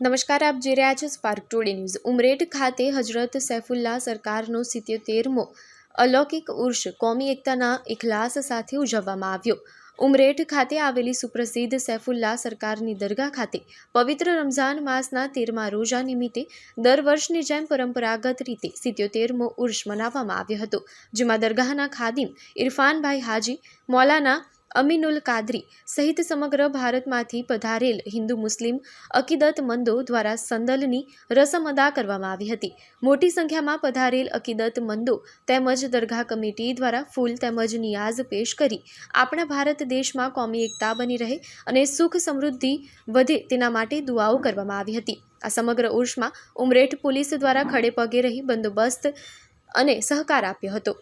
નમસ્કાર, આપ જોઈ રહ્યા છો સ્પાર્ક ટુડે ન્યૂઝ ઉમરેઠ ખાતે હજરત સૈફુલ્લા સરકારનો સિત્યોતેરમો અલૌકિક ઉર્ષ કોમી એકતાના ઇખલાસ સાથે ઉજવવામાં આવ્યો. ઉમરેઠ ખાતે આવેલી સુપ્રસિદ્ધ સૈફુલ્લા સરકારની દરગાહ ખાતે પવિત્ર રમઝાન માસના તેરમા રોજા નિમિત્તે દર વર્ષની જેમ પરંપરાગત રીતે સિત્યોતેરમો ઉર્ષ મનાવવામાં આવ્યો હતો, જેમાં દરગાહના ખાદિમ ઇરફાનભાઈ હાજી, મૌલાના અમીનુલ કાદરી સહિત સમગ્ર ભારતમાંથી પધારેલ હિન્દુ મુસ્લિમ અકીદતમંદો દ્વારા સંદલની રસમ અદા કરવામાં આવી હતી. મોટી સંખ્યામાં પધારેલ અકીદતમંદો તેમજ દરગાહ કમિટી દ્વારા ફૂલ તેમજ નિયાઝ પેશ કરી આપણા ભારત દેશમાં કોમી એકતા બની રહે અને સુખ સમૃદ્ધિ વધે તેના માટે દુઆઓ કરવામાં આવી હતી. આ સમગ્ર ઉર્ષમાં ઉમરેઠ પોલીસ દ્વારા ખડે પગે રહી બંદોબસ્ત અને સહકાર આપ્યો હતો.